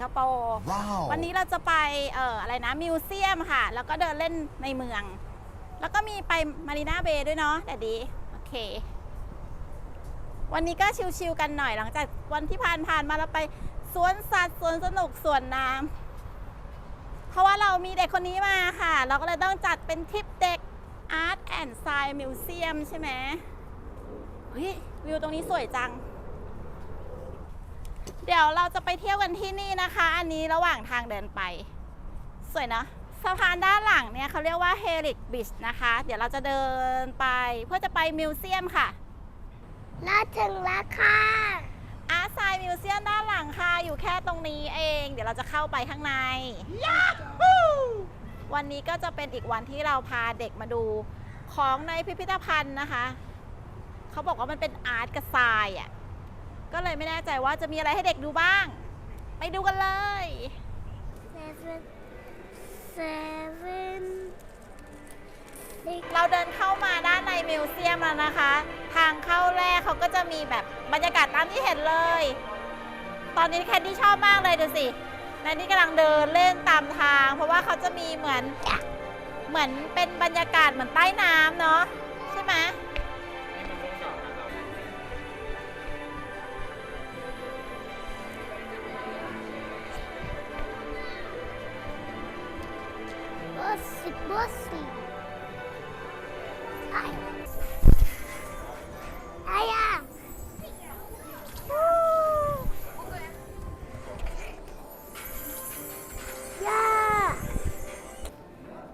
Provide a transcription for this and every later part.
เราอยู่สิงคโปร์ Wow. วันนี้เราจะไปเอ่ออะไรนะมิวเซียมค่ะ แล้วก็เดินเล่นในเมือง แล้วก็มีไปมารีนาเบย์ด้วยเนาะแต่ดีโอเค วันนี้ก็ชิลๆกันหน่อยหลังจากวันที่ผ่านๆมาเราไปสวนสัตว์สวนสนุกสวนน้ำเพราะว่าเรามีเด็กคนนี้มาค่ะ เราก็เลยต้องจัดเป็นทริปเด็ก Art and Science Museum ใช่ไหมเฮ้ยวิวตรงนี้สวยจัง เดี๋ยวเราจะไปเที่ยวกันที่นี่นะคะ อันนี้ระหว่างทางเดินไป สวยเนอะสะพานด้านหลังเนี่ยเขาเรียกว่าเฮริกบิชนะคะ เดี๋ยวเราจะเดินไปเพื่อจะไปมิวเซียมค่ะน่าถึงแล้วค่ะอาร์ตไซมิวเซียมด้านหลังค่ะ อยู่แค่ตรงนี้เอง เดี๋ยวเราจะเข้าไปข้างใน วันนี้ก็จะเป็นอีกวันที่เราพาเด็กมาดูของในพิพิธภัณฑ์นะคะ เขาบอกว่ามันเป็นอาร์ตกระทรายอะ ก็เลยไม่แน่ใจว่าจะมีอะไรให้เด็กดูบ้าง ไปดูกันเลย seven seven เราเดินเข้ามาด้านในมิวเซียมแล้วนะคะ ทางเข้าแรกเขาก็จะมีแบบบรรยากาศตามที่เห็นเลย ตอนนี้แคนดี้ชอบมากเลยดูสิแคนดี้กำลังเดินเล่นตามทาง เพราะว่าเขาจะมีเหมือน เหมือนเป็นบรรยากาศเหมือนใต้น้ำเนาะใช่ไหม บอสสิบอสสิไอ้ไอ้ยาวู้ย่า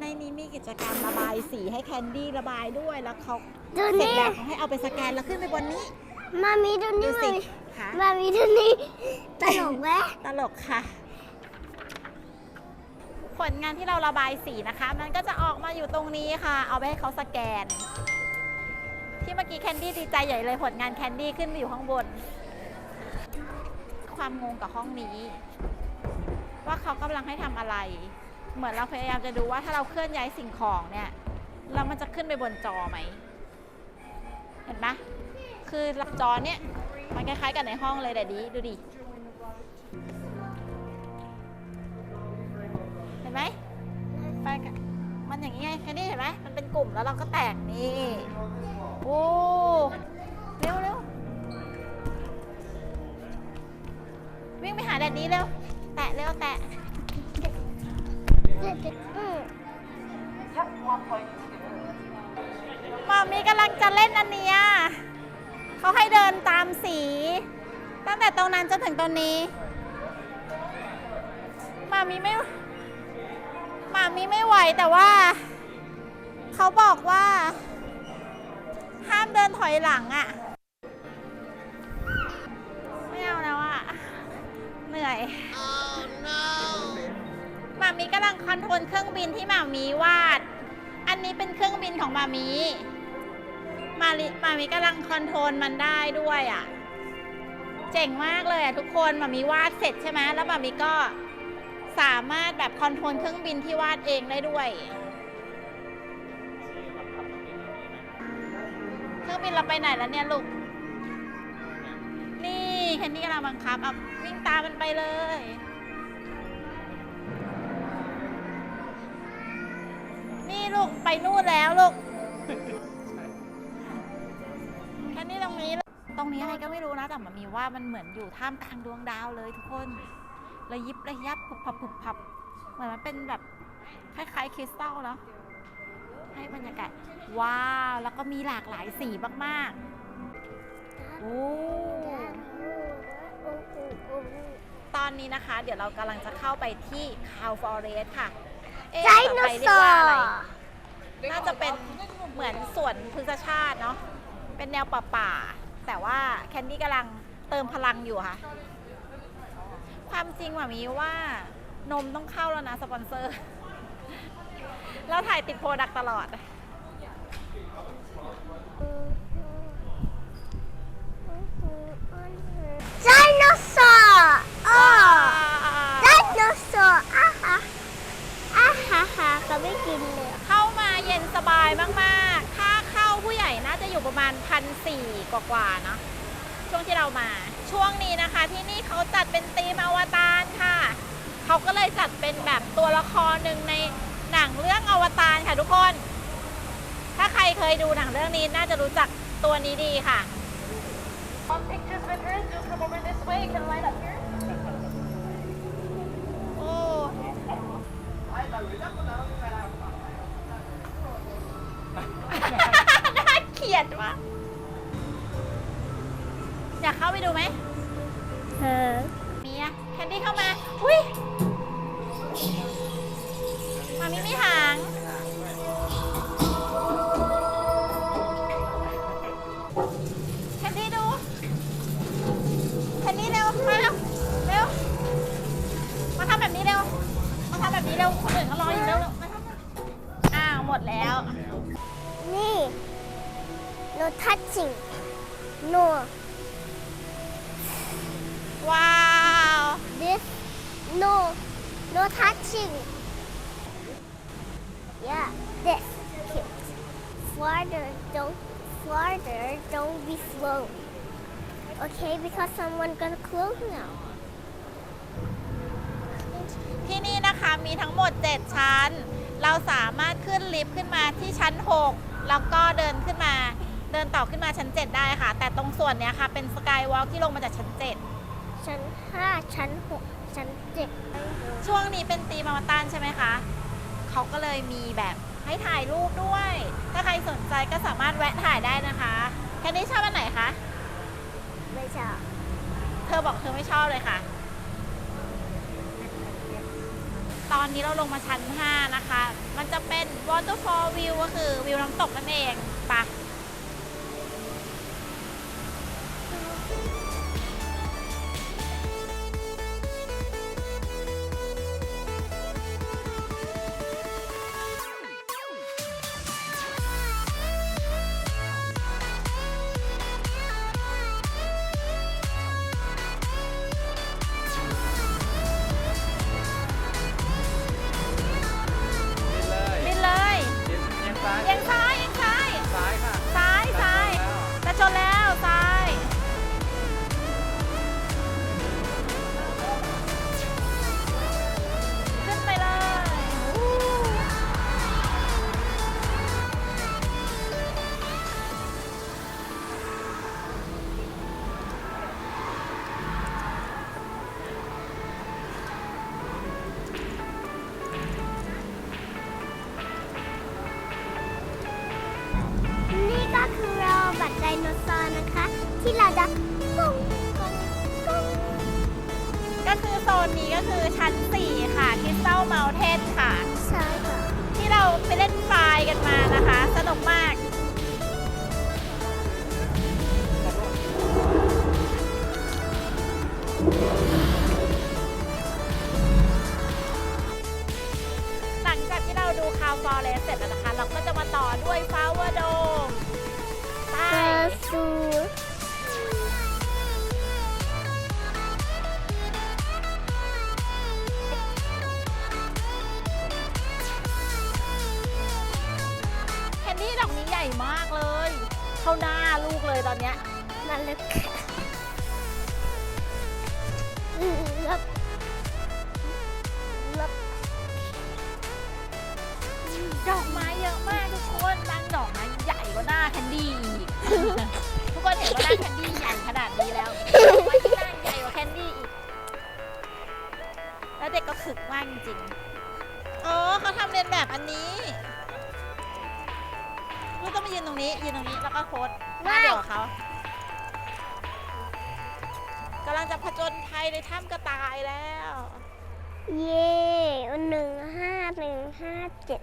ในนี้มีกิจกรรมระบายสีให้แคนดี้ระบายด้วยแล้วเขาดูเสร็จนี่ แล้วเขาให้เอาไปสแกนแล้วขึ้นไปบนนี้มามีดูดูนี่สิมามีค่ะมามีดูนี่ตลกไหม ตลกค่ะผ ลงานที่เราระบายสีนะคะ มันก็จะออกมาอยู่ตรงนี้ค่ะ เอาไปให้เขาสแกน ที่เมื่อกี้แคนดี้ดีใจใหญ่เลยผลงานแคนดี้ขึ้นไปอยู่ข้างบน ความงงกับห้องนี้ ว่าเขากำลังให้ทำอะไร เหมือนเราพยายามจะดูว่าถ้าเราเคลื่อนย้ายสิ่งของเนี่ยแล้วมันจะขึ้นไปบนจอไหม เห็นปะคือจอเนี่ยมันคล้ายๆกับในห้องเลยแต่ดี ดูดิ กลุ่มแล้วเราก็แตกนี่ โอ้เร็วเร็ววิ่งไปหาแดดนี้เร็ว แตะเร็วแตะอืมมามีกำลังจะเล่นอันเนี้ยเขาให้เดินตามสี ตั้งแต่ตรงนั้นจนถึงตรงนี้ มามีไม่ มามีไม่ไหวแต่ว่า เขาบอกว่า ห้ามเดินถอยหลังอะ่ะ ไม่เอาแล้วอะ่ะ เหนื่อยหมามีกำลังคอนโทรลเครื่องบินที่มามีวาด อันนี้เป็นเครื่องบินของมามีมาลิมามีกำลังคอนโทรลมันได้ด้วยอะ่ะ เจ๋งมากเลยอะทุกคนมามีวาดเสร็จใช่ไหมแล้วมามีก็สามารถแบบคอนโทรลเครื่องบินที่วาดเองได้ด้วย เครื่องบินเราไปไหนแล้วเนี่ยลูก นี่แคนดี้กำลังบังคับเอาวิ่งตามมันไปเลย นี่ลูกไปนู่นแล้วลูกแค่นี้ตรงนี้ ตรงนี้อะไรก็ไม่รู้นะแต่มันมีว่ามันเหมือนอยู่ท่ามกลางดวงดาวเลยทุกคนระยิบระยับผุบพับผุบพับเหมือนมันเป็นแบบคล้ายๆคริสตัลเนาะ ให้บรรยากาศว้าว แล้วก็มีหลากหลายสีมากๆ โอ้ ตอนนี้นะคะ เดี๋ยวเรากำลังจะเข้าไปที่คาวฟอเรสค่ะเอ๊ะไดโนภาษาไทยเรีเสยกาว่าอะไร ร์น่าจะเป็นเหมือนสวนพฤกษชาติเนาะ เป็นแนวป่าๆแต่ว่าแคนดี้กำลังเติมพลังอยู่ค่ะ ความจริงหว่ามีว่านมต้องเข้าแล้วนะ สปอนเซอร์ เราถ่ายติดโปรดักตลอด ไดโนเสาร์อ๋อไดโนเสาร์อะฮะอะฮะฮะก็ไม่กินเลยเข้ามาเย็นสบายมากๆ ค่าเข้าผู้ใหญ่น่าจะอยู่ประมาณพันสี่กว่าๆเนอะช่วงที่เรามา ช่วงนี้นะคะ ที่นี่เขาจัดเป็นธีมอวตารค่ะ เขาก็เลยจัดเป็นแบบตัวละครหนึ่งใน เรื่องอวตารค่ะทุกคน ถ้าใครเคยดูหนังเรื่องนี้น่าจะรู้จักตัวนี้ดีค่ะ All pictures with her, do come over this way. You can line up here. โอ้น่าเกลียดว่ะอยากเข้าไปดูไหมเออมีอะแคนดี้เข้ามา อุ้ย แคนดี้เร็ว มาเร็วเร็ว มาทำแบบนี้เร็ว มาทำแบบนี้เร็ว คนอื่นเขารออยู่เร็วเร็วมาทำอ้าวหมดแล้ว นี่ no touching no ว้าว this no no touching yeah this cute farther don't farther don't be slow okay because someone gonna close now ที่นี่นะคะมีทั้งหมด 7 ชั้น เราสามารถขึ้นลิฟต์ขึ้นมาที่ชั้น 6 แล้วก็เดินขึ้นมาเดินต่อขึ้นมาชั้น 7 ได้ค่ะ แต่ตรงส่วนเนี้ยค่ะ เป็นสกายวอล์กที่ลงมาจากชั้น ชั้น5ชั้น6ชั้น7 7ช่วงนี้เป็นตีมอวตารใช่ไหมคะ เขาก็เลยมีแบบให้ถ่ายรูปด้วย ถ้าใครสนใจก็สามารถแวะถ่ายได้นะคะแคนดี้ชอบอันไหนคะ ไม่ชอบเธอบอกเธอไม่ชอบเลยค่ะ ตอนนี้เราลงมาชั้น 5 นะคะ มันจะเป็น waterfall view ก็คือวิวน้ำตกนั่นเองไปะ นุกมาก ญ่มากเลย เข้าหน้าลูกเลยตอนเนี้ยมาเลยค่ะอืมแล้วแล้วดอกไม้เยอะมากทุกคนบางดอกไม้ใหญ่กว่าหน้าแคนดี้อีก ทุกคนเห็นว่าหน้าแคนดี้ใหญ่ขนาดนี้แล้วดอกไม้ที่หน้าใหญ่กว่าแคนดี้อีก แล้วเด็กก็ขึกมากจริงๆอ๋อเขาทำเรียนแบบอันนี้ กต้องมายืนตรงนี้ยืนตรงนี้แล้วก็โพสหน้าเดียวกับเขากำลังจะผจญภัยในถ้ำกระต่ายแล้ว เย่หนึ่งห้าหนึ่งห้าเจ็ด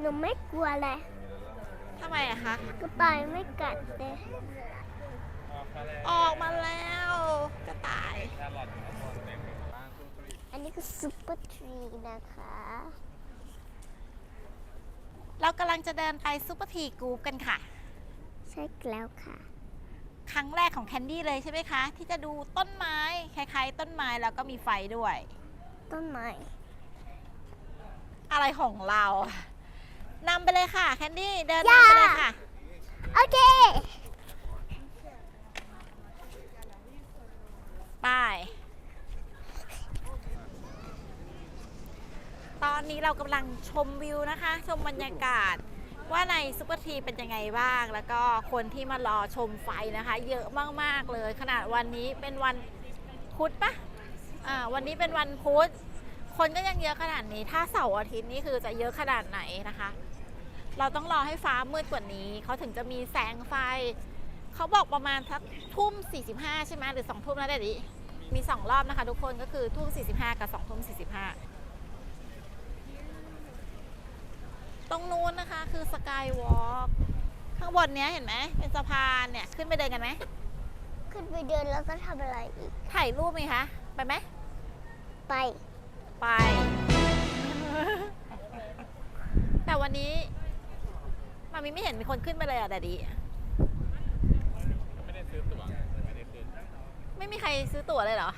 หนูไม่กลัวเลยทำไมอะคะ กระต่ายไม่กัดเลย ออกมาแล้วกระต่าย อันนี้คือซุปเปอร์ทรีนะคะ เรากำลังจะเดินไปซูเปอร์ทีกรูปกันค่ะ ใช่แล้วค่ะ ครั้งแรกของแคนดี้เลยใช่ไหมคะ ที่จะดูต้นไม้คล้ายๆ ต้นไม้แล้วก็มีไฟด้วย ต้นไม้อะไรของเรานำไปเลยค่ะ แคนดี้เดินนำไปเลยค่ะ โอเค ไป ตอนนี้เรากำลังชมวิวนะคะ ชมบรรยากาศ ว่าในซุปเปอร์ทีเป็นยังไงบ้าง แล้วก็คนที่มารอชมไฟนะคะ เยอะมากๆเลย ขนาดวันนี้เป็นวันพุธปะอ่าวันนี้เป็นวันพุธคนก็ยังเยอะขนาดนี้ ถ้าเสาร์อาทิตย์นี่คือจะเยอะขนาดไหนนะคะ เราต้องรอให้ฟ้ามืดกว่านี้ เขาถึงจะมีแสงไฟ เขาบอกประมาณทักทุ่ม 45 ใช่ไหมหรือ2ทุ่มนะเด็ดดิมี 2 รอบนะคะ ทุกคนก็คือทุ่ม 45 กับ2ทุ่ม 45 ตรงนู้นนะคะคือสกายวอล์กข้างบนเนี้ยเห็นไหมเป็นสะพานเนี่ยขึ้นไปเดินกันไหมขึ้นไปเดินแล้วก็ทำอะไรอีก ถ่ายรูปไหมคะ ไปไหมไป ไป แต่วันนี้มามีไม่เห็นมีคนขึ้นไปเลยอะแดดดีไม่ได้ซื้อตั๋วไม่ได้ขึ้นไม่มีใครซื้อตั๋วเลยเหรอ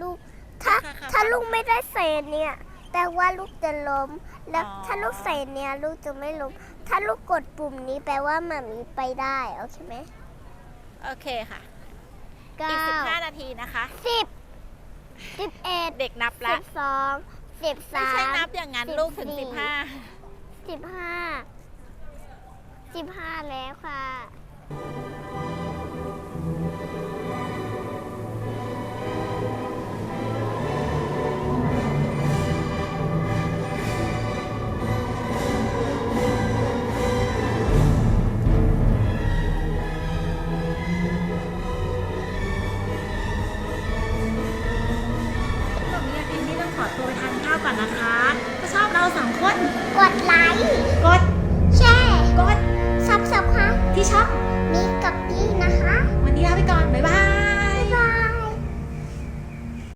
ลูก ถ้า ค่ะค่ะ ถ้าลูกไม่ได้เศษเนี่ย แปลว่าลูกจะล้ม แล้วอ๋อ ถ้าลูกเศษเนี่ยลูกจะไม่ล้ม ถ้าลูกกดปุ่มนี้แปลว่าหมามีไปได้โอเคไหมโอเคค่ะ เก้าอีก 15 นาทีนะคะ สิบสิบเอ็ดเด็กนับสิละบสองสิบไม่สามใช่นับอย่างนั้นลูกถึงสิบสี่ 15 สิบห้าสิบห้าแล้วค่ะ